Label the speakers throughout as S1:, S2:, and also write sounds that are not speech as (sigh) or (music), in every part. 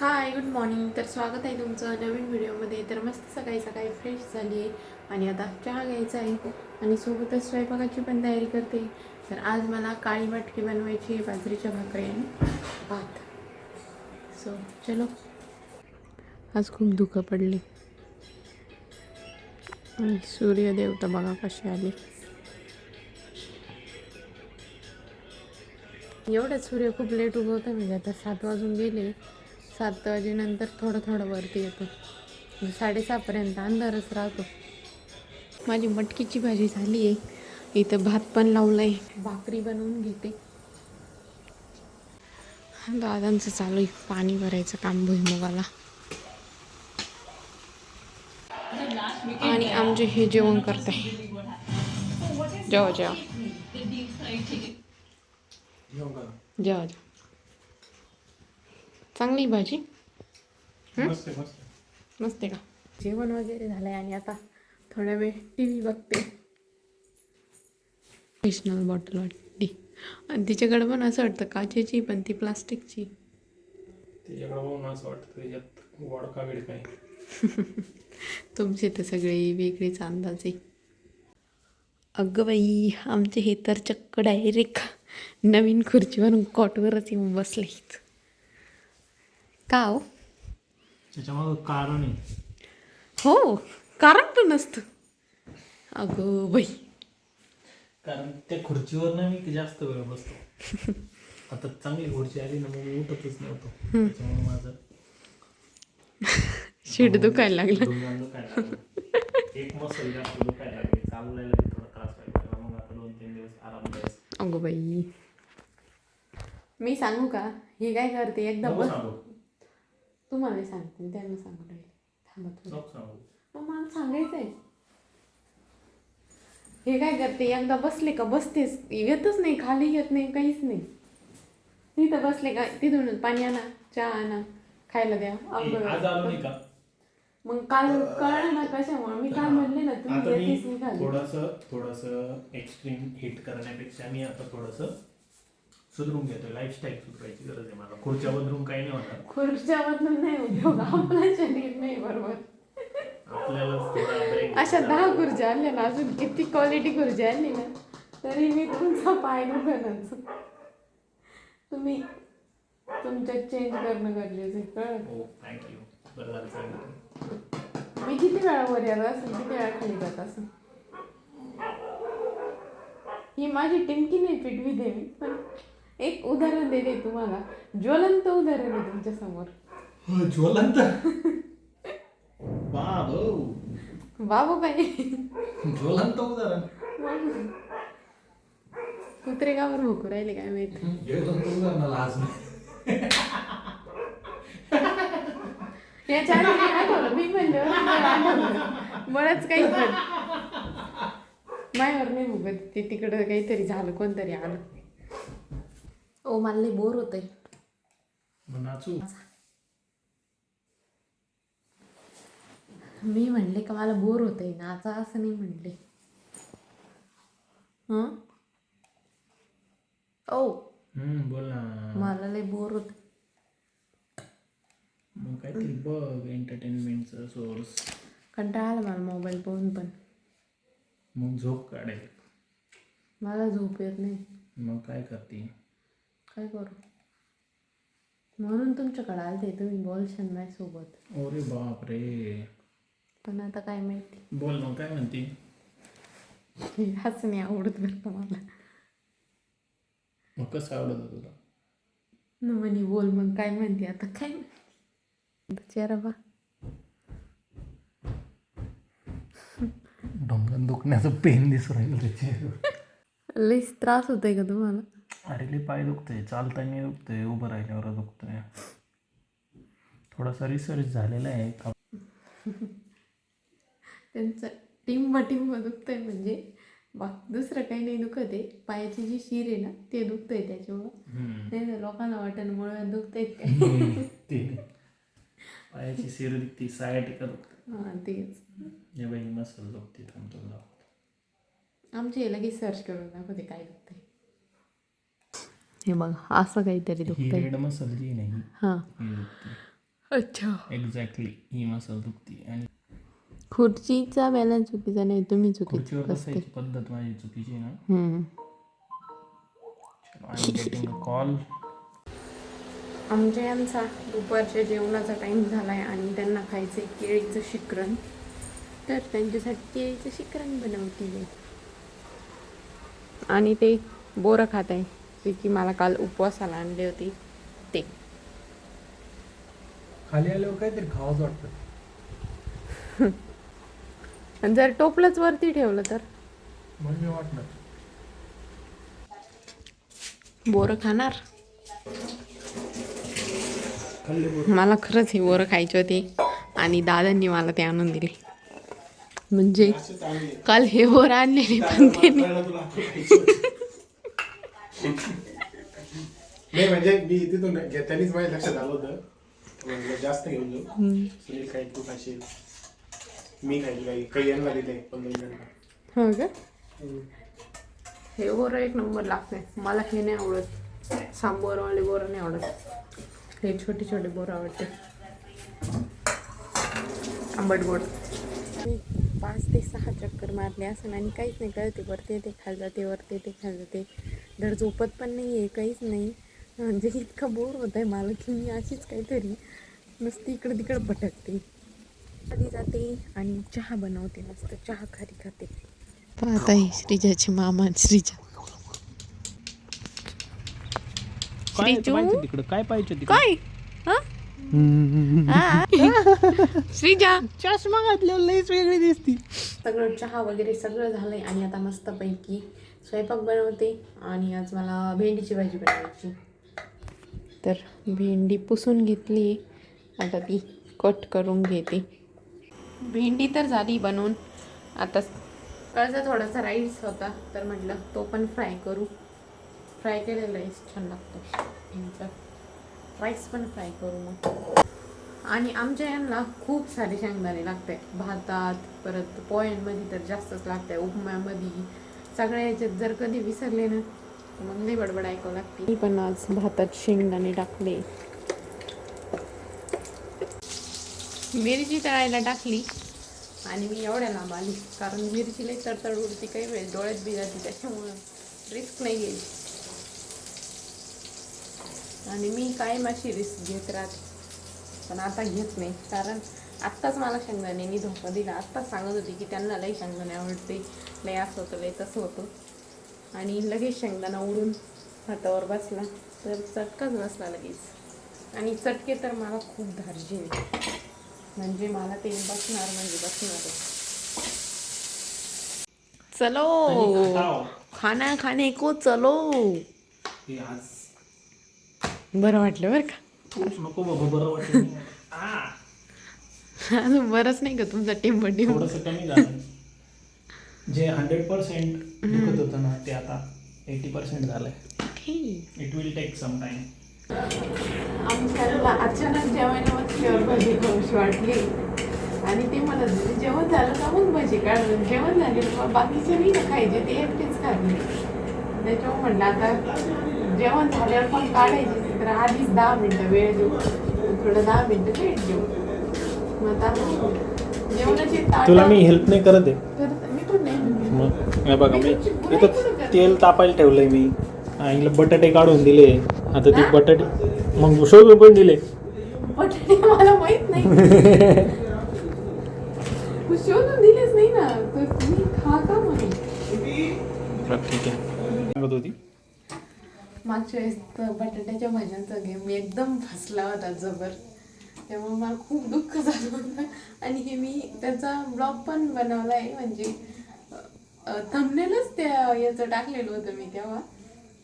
S1: Hi good morning तर स्वागत आहे तुमचं नवीन व्हिडिओमध्ये. तर मस्त सकाळी सकाळी फ्रेश झाली आहे आणि आता चहा घ्यायचा आहे आणि सोबतच स्वयंपाकाची पण तयारी करते. तर आज मला काळी मटकी बनवायची आहे बाजरीच्या भाकरी आणि भात. सो चलो. आज खूप धुकं पडले. आणि सूर्यदेव तर बघा कसे आले. एवढंच सूर्य खूप लेट उगवतं म्हणजे आता सात वाजून गेले. सात वाजेनंतर थोडं थोडं वरती येतो. म्हणजे साडेसहापर्यंत अंधारच राहतो. माझी मटकीची भाजी झाली आहे. इथं भात पण लावलं आहे भाकरी बनवून घेते. दादांचं चालू आहे. पाणी भरायचं काम भुईमुगाला. आणि आमचे हे जेवण करते जेव्हा जेव्हा जेव्हा जेव्हा चांगली भाजी.
S2: मस्त
S1: का? जेवण वगैरे झालं आहे आणि आता थोडा वेळ टी व्ही बघते. फ्रेशनल बॉटल वाटली. आणि तिच्याकडे पण असं वाटतं काचेची पण ती प्लास्टिकची (laughs) तुमचे तर सगळे वेगळेच अंदाज आहे. अगं बाई आमचे हे तर चक्क डायरेक्ट नवीन खुर्चीवरून कॉटवरच येऊन बसले का हो?
S2: त्याच्यामागं कारण आहे.
S1: हो कारण पण नसतं. अगं बाई.
S2: कारण त्या खुर्चीवर ना मी जास्त वेळ बसतो. आता चांगली खुर्ची आली ना मग मी उठतच नव्हतो. त्याच्यामुळे माझं (laughs)
S1: शीट दुखायला लागलं.
S2: दुखायला लागलं. एक मसल जास्त दुखायला लागली. चालू लागला की थोडा त्रास व्हायला लागला. मग आता दोन तीन दिवस आरामदायक
S1: अगो बाई. मी सांगू का? हे काय करते एकदा
S2: नको सांगू.
S1: तुम्हाला सांगते त्यांना सांगू राहिले. थांबा मग मला सांगायचंय. हे काय करते एकदा बसले का बसतेच येतच नाही खाली येत नाही काहीच नाही. तिथं बसले का तिथून पाणी आणा चहा आणा खायला द्या
S2: का?
S1: मग काल कळलं ना कशामुळे? मी काल म्हणले ना तुम्ही येतेच नाही खाली
S2: थोडस थोडस एक्स्ट्रीम हिट करण्यापेक्षा मी आता थोडस सुधरून घेतोय लाईफस्टाईल सुधरायची गरज आहे मला. खुर्च्या बदलून काही नाही होणार.
S1: खुर्च्यामधून नाही उद्योग. आपलं शरीर नाही बरोबर.
S2: आपल्याला थोडा break
S1: अशा
S2: घ्यायचा.
S1: दहा खुर्च्या आणल्या ना अजून किती क्वालिटी खुर्च्या आणली ना तरी मी तुमचा पाय दुखणच तुम्ही तुमच्यात चेंज करणं गरजेचं आहे कळलं?
S2: हो थँक्यू बरं झालं सांगितलं
S1: मी किती वेळा वर येत असेल किती वेळा खाली जात असेल? ही माझी टिमकी नाही पिटवी दे मी पण एक उदाहरण देते तुम्हाला. ज्वलंत उदाहरण आहे तुमच्यासमोर.
S2: ज्वलंत? बाब
S1: बाबू काय
S2: ज्वलंत उदाहरण.
S1: कुत्रे कावर भोकू राहिले काय माहिती?
S2: ज्वलंत उदाहरणाला आज नाही
S1: याच्या आधी मी आठवलं. मी म्हणलं मला आठवलं. बरंच काही पण मायावर नाही भुगत ते तिकडं काहीतरी झालं कोणतरी आलं. ओ मला लई बोर होतंय.
S2: मग नाचू.
S1: मी म्हणले का मला बोर होतंय नाचा असं नाही म्हणले. हं? ओ.
S2: हम्म बोल ना.
S1: मला लई बोर होत
S2: मग काहीतरी बघ एंटरटेनमेंटचा सोर्स
S1: कंटाळा आला मला मोबाईल पाहून पण.
S2: मग झोप काढेल
S1: मला झोप येत नाही.
S2: मग काय करते?
S1: काय करू? म्हणून तुमच्याकडे आलते तुम्ही बोलशाल माझ्यासोबत
S2: अरे बाप रे
S1: पण आता काय माहिती?
S2: बोल मग काय म्हणते?
S1: ह्याच नाही आवडत बरं का मला.
S2: मग कसं आवडत तुला?
S1: न म्हणे बोल मग काय म्हणते? आता काय माहिती. बिचारा बा
S2: ढोंगण दुखण्याचं पेन दिसू राहील त्याचे
S1: लईच त्रास होतोय का तुम्हाला?
S2: अरे पाय दुखतंय. चालताना दुखतंय उभं राहिल्यावर दुखतंय. थोडासा रिसर्च झालेला आहे. का (laughs)
S1: त्यांचं टिंब टिंब दुखतंय म्हणजे. बा दुसरं काही नाही दुखत आहे. पायाची जी शिर आहे ना ते दुखतंय त्याच्यामुळं. नाही तर लोकांना वाटण मुळे दुखतंय (laughs) काय.
S2: ते. पायाची सिर दुखती सायाटिका दुखते.
S1: हां तेच.
S2: बाई मसल दुखते थांबतो दाखवतो
S1: आमचे लगेच सर्च करून दाखवते काय दुखतंय. हे बघ असं काहीतरी
S2: ही
S1: दुखतंय.
S2: रेड मसल जी नाही
S1: हां.
S2: ही दुखते
S1: अच्छा.
S2: एक्झॅक्टली ही मसल दुखती. आणि
S1: खुर्चीचा बॅलन्स चुकीचा नाही तुम्ही
S2: खुर्चीवर
S1: चुकीचं बसते
S2: बसायची पद्धत माझी चुकीची आहे ना.
S1: हम्म.
S2: I am getting a call
S1: आमच्या यांचा दुपारच्या जेवणाचा टाईम झाला आहे आणि त्यांना खायचं आहे केळीचं शिकरण. तर त्यांच्यासाठी केळीचं शिकरण बनवते आणि ते बोरं खात आहे जे की मला काल उपवासाला आणले होते. ते.
S3: खाली आल्यावर काहीतरी खावंच वाटतं. (laughs)
S1: आणि जर टोपलंच वरती ठेवलं तर?
S3: मग मी वाटणार.
S1: बोरं खाणार? मला खरंच हे बोरं खायचे होते आणि दादांनी मला ते आणून दिले. म्हणजे काल हे बोरं आणलेले पण त्यांनी
S4: नाही म्हणजे मी तिथून घेतानीच माझ्या लक्षात आलं होतं. म्हणजे जास्त घेऊन जाऊ. सुनील काही तू खाशील मी खायची काही काही यांना दिले पण दोन
S1: हो का? हे बोरं एक नंबर लागते मला हे नाही आवडत. सांबोरवाले बोरं नाही आवडत. हे छोटे छोटे बोरं आवडते. आंबट गोड मी पाच ते सहा चक्कर मारले असं आणि काहीच नाही कळते वरती येते खाल जाते वरती येते खाल जाते. धड झोपत पण नाही आहे काहीच नाही. म्हणजे इतकं बोर होत आहे मला की मी अशीच काहीतरी नुसती इकडं तिकडं भटकते. आधी जाते आणि चहा बनवते मस्त चहा खारी खाते. पाहत आहे श्रीजाचे मामा श्रीजा.
S2: काय
S1: श्रीजू?
S2: पाहिजे तिकडं? काय पाहिजे तिकडं?
S1: काय? हा? हा? श्रीजा.
S2: चष्मा घातल्यावर लईच वेगळी दिसती.
S1: सगळं चहा वगैरे सगळं झालंय आणि आता मस्तपैकी स्वयंपाक बनवते आणि आज मला भेंडीची भाजी बनवायची. तर भेंडी पुसून घेतली. आता ती कट करून घेते. भेंडी तर झाली बनवून. आता कळचा थोडासा राईस होता तर म्हटलं तो पण फ्राय करू. फ्राय केलेला राईस छान लागतो. राईस पण फ्राय करू मग. आणि आमच्या यांना खूप सारे शेंगदाणे लागते. भातात परत पोह्यांमध्ये तर जास्तच लागते उपम्यामध्ये. सगळ्या याच्यात जर कधी विसरले ना मग नाही बडबड ऐकावं लागते. मी पण आज भातात शेंगदाणे टाकले. मिरची तळायला टाकली आणि मी एवढ्या लांब आली. कारण मिरची लई तडतड उडती काही वेळ. डोळ्यात बी जाते त्याच्यामुळं रिस्क नाही घ्यायची आणि मी कायम अशी रिस्क घेत राहते. पण आता घेत नाही. कारण आत्ताच मला शेंगदाण्यानी धोका दिला. आत्ताच सांगत होती की त्यांना लई शेंगदाणे आवडते. लई असं होतं लई तसं होतं. आणि लगेच शेंगदाणा उडून हातावर बसला तर चटकाच बसला लगेच. आणि चटके तर मला खूप धारजे आहे. म्हणजे मला ते बसणार म्हणजे बसणारच. चलो. खाना खाने को चलो. बरं वाटलं बरं का? (laughs) बरंच नाही का तुमचा टेम्पो टेम्पो
S2: थोडंसं कमी झालं. जे हंड्रेड पर्सेंट दुखत होतं ना ते आता एटी पर्सेंट झालंय. It will take some time
S1: आमच्याला अचानक जेवायला बसल्यावर भजी खाऊशी वाटली. आणि ते म्हणत होते, जेवण झालं का मग भजी काढून? जेवण झाले मग बाकीचे नाही ना खायचे? ते एकटेच खाल्ले. त्याच्यामुळे म्हणलं आता जेवण झाल्यावर पण काढायचे तर आधीच दहा मिनटं वेळ देऊ. थोडं दहा मिनटं वेळ देऊ. मग आता जेवणाची
S2: तुला मी हेल्प नाही करत आहे.
S1: मी
S2: मग. हे बघा मी इथं तेल तापायला ठेवलंय मी. आईला बटाटे काढून दिले. आता ते बटाटे मग शोधून पण दिले.
S1: बटाटे मला माहीत नाही. तू शोधून दिलेच नाही ना. तर तुम्ही खा का म्हणून
S2: ठीक आहे. सांगत होती.
S1: मागच्या वेळेस तर बटाट्याच्या भाज्यांचा गेम एकदम फसला होता जबर. त्यामुळे मला खूप दुःख झालं होतं. आणि हे मी त्याचा ब्लॉग पण बनवला आहे म्हणजे थंबनेलच त्या याचं टाकलेलं होतं मी तेव्हा.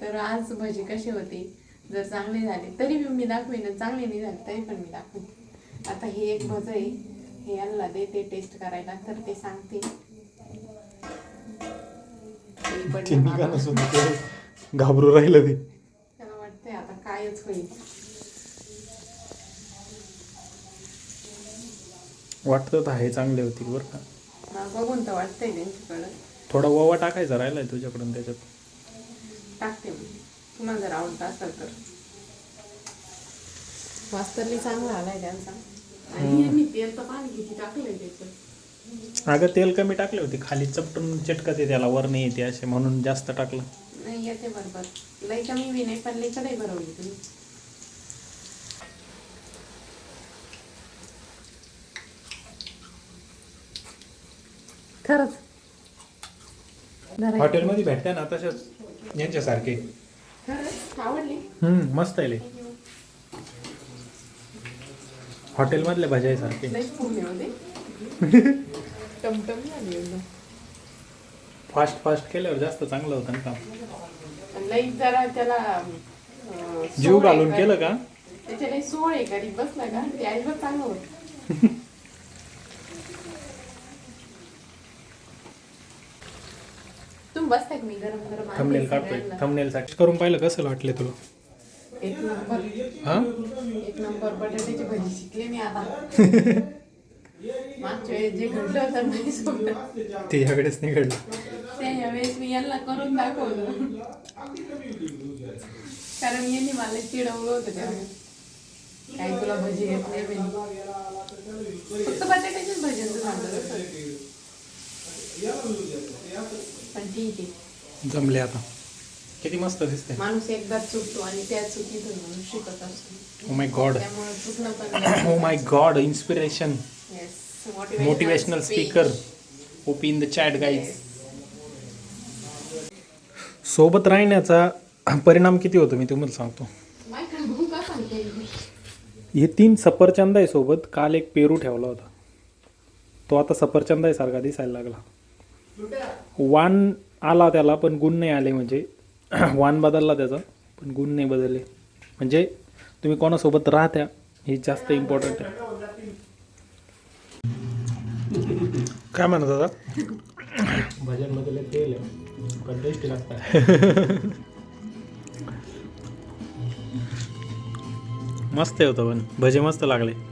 S1: तर आज भजी कसे होते? जर चांगले झाले तरी मी मी दाखवेन चांगले नाही झाले तरी पण मी दाखवेन. आता हे एक भज आहे. हे यांना देते टेस्ट करायला तर ते सांगते
S2: घाबरू राहिलं ते.
S1: त्याला वाटतंय आता कायच होईल.
S2: वाटतं आहे चांगले होतील बरं का.
S1: बघून तर वाटतंय त्यांच्याकडं.
S2: थोडा ओवा टाकायचा राहिलाय तुझ्याकडून त्याच्यात.
S1: टाकते तुम्हाला जर आवडत असेल तर. वास्तरली चांगला आलाय त्यांचा. आणि यांनी तेल तर पाणी किती टाकलंय त्याचं.
S2: अगं तेल कमी टाकले होते. खाली चपटून चिटकत आहे त्याला वर नाही येते असे म्हणून जास्त टाकलं.
S1: नाही येते बरोबर. लई कमी बी नाही पण लई भरवली तुम्ही खरंच.
S2: हॉटेलमध्ये भेटते ना तसेच यांच्यासारखे.
S1: आवडली?
S2: हम्म मस्त आहे लय. हॉटेलमधल्या भाज्या सारखे (laughs)
S1: टमटम झाली एकदम
S2: फास्ट फास्ट केल्यावर जास्त चांगलं होतं ना काम.
S1: जरा त्याला
S2: जीव
S1: आहे
S2: घालून? केलं का?
S1: त्याच्या आहे बसला का? ते चांगलं होतं. (laughs) बसताय का मी? गरम गरम आणते
S2: थंबनेल काढतोय.
S1: सगळ्यांना.
S2: थंबनेल साठी. करून पाहिलं कसं वाटले तुला?
S1: एक नंबर.
S2: हा?
S1: एक नंबर. बटाट्याची भाजी शिकले मी आता. मागच्या वेळेस जे घडलं होतं माझ्यासोबत.
S2: ते यावेळेस नाही घडलं
S1: ते यावेळेस मी यांना करून दाखवलं. कारण यांनी मला चिडवलं होतं त्यावेळेस. काय तुला भजी येत नाही. फक्त बटाट्याच्याच भज्यांचं सांगत होतं. पण ठीक आहे
S2: जमले आता. किती मस्त दिसते
S1: माणूस एकदाच चुकतो आणि त्या चुकीतून माणूस शिकत असतो.
S2: ओ माय गॉड
S1: त्यामुळे चुकणं पण
S2: ओ my god inspiration motivational speaker OP in the chat guys सोबत राहण्याचा परिणाम किती होतो? मी तुम्हाला सांगतो.
S1: का सांगते
S2: हे तीन सफरचंद आहे सोबत. काल एक पेरू ठेवला होता. तो आता सफरचंद आहे सारखा दिसायला लागला. वान आला त्याला पण गुण नाही आले म्हणजे. (clears throat) वान बदलला त्याचा पण गुण नाही बदलले. म्हणजे तुम्ही कोणासोबत राहत्या हे जास्त इम्पॉर्टंट आहे. काय म्हणत होता?
S4: भाज्यांमध्ये तेल आहे पण टेस्टी लागतात. (laughs)
S2: मस्त होतं पण. भजे मस्त लागले.